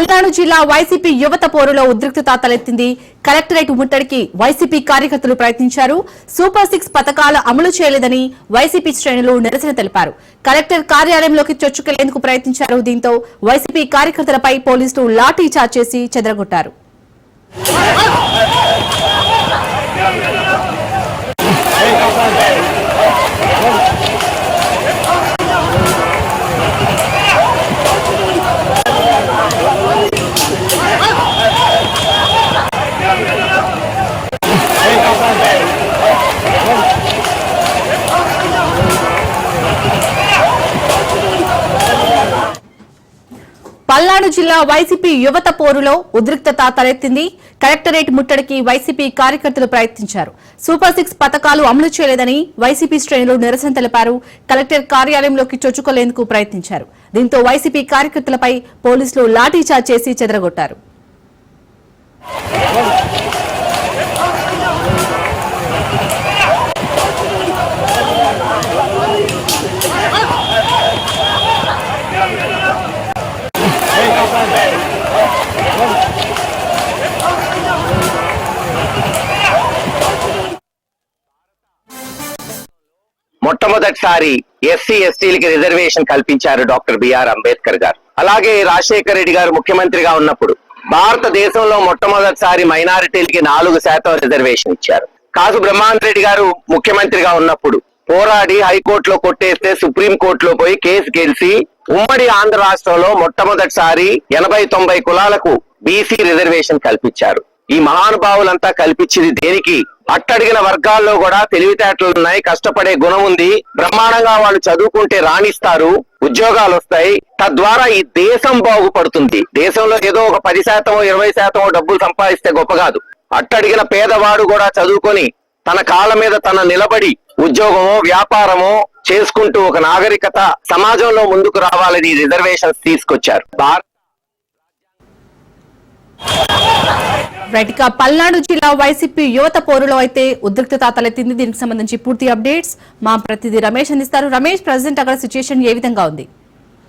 పల్నాడు జిల్లా వైసీపీ యువత పోరులో ఉద్రిక్తత తలెత్తింది. కలెక్టరేట్ ముట్టడికి వైసీపీ కార్యకర్తలు ప్రయత్నించారు. సూపర్ సిక్స్ పథకాలు అమలు చేయలేదని వైసీపీ శ్రేణులు నిరసన తెలిపారు. కలెక్టర్ కార్యాలయంలోకి చొచ్చుకెళ్ళేందుకు ప్రయత్నించారు. దీంతో వైసీపీ కార్యకర్తలపై పోలీసులు లాఠీ చార్జ్ చేసి చెదరగొట్టారు. పల్నాడు జిల్లా వైసీపీ యువత పోరులో ఉద్రిక్తత తలెత్తింది. కలెక్టరేట్ ముట్టడికి వైసీపీ కార్యకర్తలు ప్రయత్నించారు. సూపర్ సిక్స్ పథకాలు అమలు చేయలేదని వైసీపీ శ్రేణులు నిరసన తెలిపారు. కలెక్టర్ కార్యాలయంలోకి చొచ్చుకోలేందుకు ప్రయత్నించారు. దీంతో వైసీపీ కార్యకర్తలపై పోలీసులు లాఠీచార్జ్ చేసి చెదరగొట్టారు. మొట్టమొదటిసారి ఎస్సీ ఎస్టీలకి రిజర్వేషన్ కల్పించారు డాక్టర్ బిఆర్ అంబేద్కర్ గారు. అలాగే రాజశేఖర రెడ్డి గారు ముఖ్యమంత్రిగా ఉన్నప్పుడు భారతదేశంలో మొట్టమొదటిసారి మైనారిటీలకి నాలుగు శాతం రిజర్వేషన్ ఇచ్చారు. కాసు బ్రహ్మాంత్రెడ్డి గారు ముఖ్యమంత్రిగా ఉన్నప్పుడు పోరాడి హైకోర్టులో కొట్టేస్తే సుప్రీం కోర్టులో పోయి కేసు గెలిచి ఉమ్మడి ఆంధ్ర రాష్ట్రంలో మొట్టమొదటిసారి ఎనభై తొంభై కులాలకు బీసీ రిజర్వేషన్ కల్పించారు. ఈ మహానుభావులంతా కల్పించింది దేనికి? అట్టడిగిన వర్గాల్లో కూడా తెలివితేటలు ఉన్నాయి కష్టపడే గుణం ఉంది. బ్రహ్మాండంగా వాళ్ళు చదువుకుంటే రాణిస్తారు ఉద్యోగాలు వస్తాయి. తద్వారా ఈ దేశం బాగుపడుతుంది. దేశంలో ఏదో ఒక పది శాతం ఇరవై శాతం డబ్బులు సంపాదిస్తే గొప్ప కాదు. అట్టడిగిన పేదవాడు కూడా చదువుకొని తన కాళ్ళ మీద తన నిలబడి ఉద్యోగమో వ్యాపారమో చేసుకుంటూ ఒక నాగరికత సమాజంలో ముందుకు రావాలని రిజర్వేషన్స్ తీసుకొచ్చారు. భారత రైట్ ఇక పల్నాడు జిల్లా వైసీపీ యువత పోరులో అయితే ఉద్రిక్తత తలెత్తింది. దీనికి సంబంధించి పూర్తి అప్డేట్స్ మా ప్రతినిధి రమేష్ అందిస్తారు. రమేష్ ప్రజెంట్ అక్కడ సిచ్యుయేషన్ ఏ విధంగా ఉంది?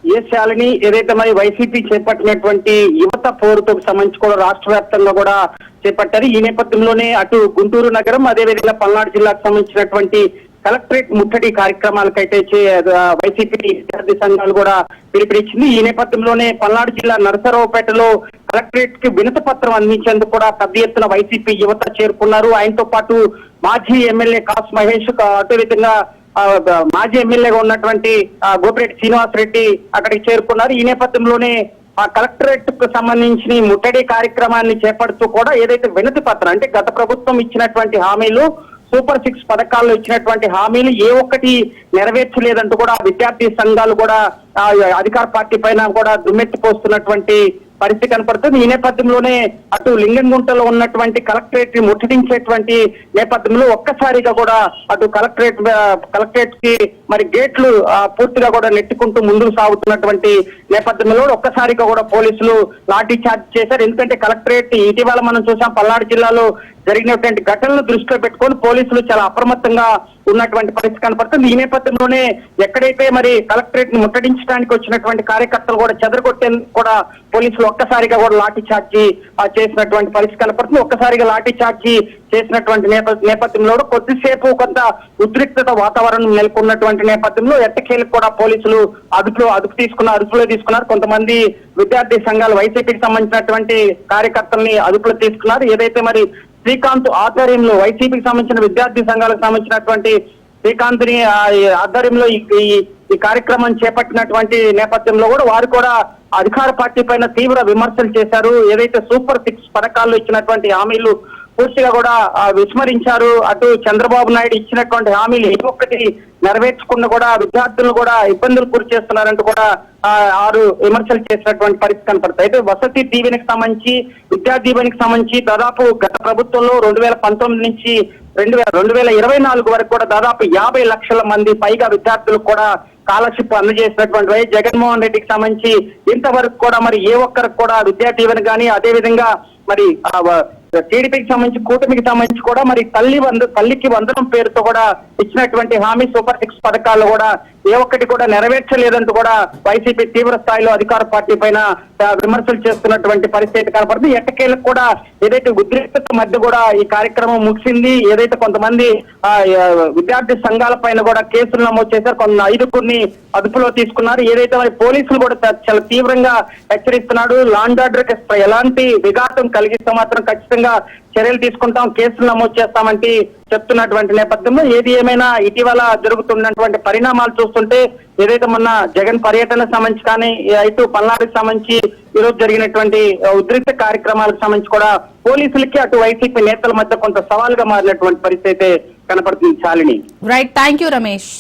ఏ శాలిని ఏదైతే మరి వైసీపీ చేపట్టినటువంటి యువత పోరుతో సంబంధించి కూడా రాష్ట్ర వ్యాప్తంగా కూడా చేపట్టారు. ఈ నేపథ్యంలోనే అటు గుంటూరు నగరం అదేవిధంగా పల్నాడు జిల్లాకు సంబంధించినటువంటి కలెక్టరేట్ ముట్టడి కార్యక్రమాలకైతే చే- వైసీపీ విద్యార్థి సంఘాలు కూడా పిలుపునిచ్చింది. ఈ నేపథ్యంలోనే పల్నాడు జిల్లా నరసరావుపేటలో కలెక్టరేట్కి వినతి పత్రం అందించేందుకు కూడా పెద్ద ఎత్తున వైసీపీ యువత చేరుకున్నారు. ఆయనతో పాటు మాజీ ఎమ్మెల్యే కాస్ మహేష్ క- మాజీ ఎమ్మెల్యేగా ఉన్నటువంటి గోపిరెడ్డి శ్రీనివాస్ రెడ్డి అక్కడికి చేరుకున్నారు. ఈ నేపథ్యంలోనే ఆ కలెక్టరేట్కు సంబంధించిన ముట్టడి కార్యక్రమాన్ని చేపడుతూ కూడా ఏదైతే వినతి పత్రం అంటే గత ప్రభుత్వం ఇచ్చినటువంటి హామీలు సూపర్ సిక్స్ పథకాల్లో ఇచ్చినటువంటి హామీలు ఏ ఒక్కటి నెరవేర్చలేదంటూ కూడా విద్యార్థి సంఘాలు కూడా అధికార పార్టీ పైన కూడా దుమ్మెత్తిపోస్తున్నటువంటి పరిస్థితి కనపడుతుంది. ఈ నేపథ్యంలోనే అటు లింగంగుంటలో ఉన్నటువంటి కలెక్టరేట్ని ముట్టడించేటువంటి నేపథ్యంలో ఒక్కసారిగా కూడా అటు కలెక్టరేట్ కలెక్టరేట్కి మరి గేట్లు పూర్తిగా కూడా నెట్టుకుంటూ ముందుకు సాగుతున్నటువంటి నేపథ్యంలో ఒక్కసారిగా కూడా పోలీసులు లాఠీ చార్జ్ చేశారు. ఎందుకంటే కలెక్టరేట్ ఇటీవల మనం చూసాం పల్నాడు జిల్లాలో జరిగినటువంటి ఘటనలు దృష్టిలో పెట్టుకొని పోలీసులు చాలా అప్రమత్తంగా ఉన్నటువంటి పరిస్థితి కనపడుతుంది. ఈ నేపథ్యంలోనే ఎక్కడైతే మరి కలెక్టరేట్ని ముట్టడించడానికి వచ్చినటువంటి కార్యకర్తలు కూడా చెదరగొట్టేందుకు కూడా పోలీసులు ఒక్కసారిగా కూడా లాఠీ చార్జీ ఆ, చేసినటువంటి పరిస్థితి కనపడుతుంది. ఒక్కసారిగా లాఠీ చార్జీ చేసినటువంటి నేపథ్యంలో కూడా కొద్దిసేపు కొంత ఉద్రిక్తత వాతావరణం నెలకొన్నటువంటి నేపథ్యంలో ఎట్టకేలకు కూడా పోలీసులు అదుపులో అదుపు తీసుకున్న అదుపులో తీసుకున్నారు. కొంతమంది విద్యార్థి సంఘాలు వైసీపీకి సంబంధించినటువంటి కార్యకర్తల్ని అదుపులో తీసుకున్నారు. ఏదైతే మరి శ్రీకాంత్ ఆధ్వర్యంలో వైసీపీకి సంబంధించిన విద్యార్థి సంఘాలకు సంబంధించినటువంటి శ్రీకాంత్ని ఆధ్వర్యంలో ఈ ఈ- ఈ కార్యక్రమం చేపట్టినటువంటి నేపథ్యంలో కూడా వారు కూడా అధికార పార్టీ పైన తీవ్ర విమర్శలు చేశారు. ఏదైతే సూపర్ సిక్స్ పథకాల్లో ఇచ్చినటువంటి హామీలు పూర్తిగా కూడా విస్మరించారు. అటు చంద్రబాబు నాయుడు ఇచ్చినటువంటి హామీలు ఏ ఒక్కటి నెరవేర్చకుండా కూడా విద్యార్థులను కూడా ఇబ్బందులు గురి చేస్తున్నారంటూ కూడా ఆరు విమర్శలు చేసినటువంటి పరిస్థితి కనపడుతుంది. అయితే వసతి దీవెనికి సంబంధించి విద్యా దీవెనికి సంబంధించి దాదాపు గత ప్రభుత్వంలో రెండు వేల పంతొమ్మిది నుంచి రెండు వేల రెండు వేల ఇరవై నాలుగు వరకు కూడా దాదాపు యాభై లక్షల మంది పైగా విద్యార్థులకు కూడా స్కాలర్షిప్ అందజేసినటువంటి వై జగన్మోహన్ రెడ్డికి సంబంధించి ఇంతవరకు కూడా మరి ఏ ఒక్కరికి కూడా విద్యా దీవెన కానీ అదే విధంగా మరి ఆ, టీడీపీకి సంబంధించి కూటమికి సంబంధించి కూడా మరి తల్లి వంద తల్లికి వందనం పేరుతో కూడా ఇచ్చినటువంటి హామీ సూపర్ సిక్స్ పథకాలు కూడా ఏ ఒక్కటి కూడా నెరవేర్చలేదంటూ కూడా వైసీపీ తీవ్ర స్థాయిలో అధికార పార్టీ పైన విమర్శలు చేస్తున్నటువంటి పరిస్థితి కనపడుతుంది. ఎట్టకేలకు కూడా ఏదైతే ఉద్రిక్తత మధ్య కూడా ఈ కార్యక్రమం ముగిసింది ఏదైతే కొంతమంది ఆ, విద్యార్థి సంఘాల పైన కూడా కేసులు నమోదు చేశారు కొంత ఐదుగురిని అదుపులో తీసుకున్నారు. ఏదైతే మరి పోలీసులు కూడా చాలా తీవ్రంగా హెచ్చరిస్తున్నాడు. లాండ్ ఆర్డర్కి ఎలాంటి విఘాతం కలిగిస్తే మాత్రం ఖచ్చితంగా చర్యలు తీసుకుంటాం కేసులు నమోదు చేస్తామంటే చెప్తున్నటువంటి నేపథ్యంలో ఏది ఏమైనా ఇటీవల జరుగుతున్నటువంటి పరిణామాలు చూస్తుంటే ఏదైతే మొన్న జగన్ పర్యటన సంబంధించి కానీ ఇటు పల్నాడుకు సంబంధించి ఈరోజు రోజు జరిగినటువంటి ఉద్రిక్త కార్యక్రమాలకు సంబంధించి కూడా పోలీసులకి అటు వైసీపీ నేతల మధ్య కొంత సవాల్గా మారినటువంటి పరిస్థితి అయితే కనపడుతుంది. చాలిని. Right thank you Ramesh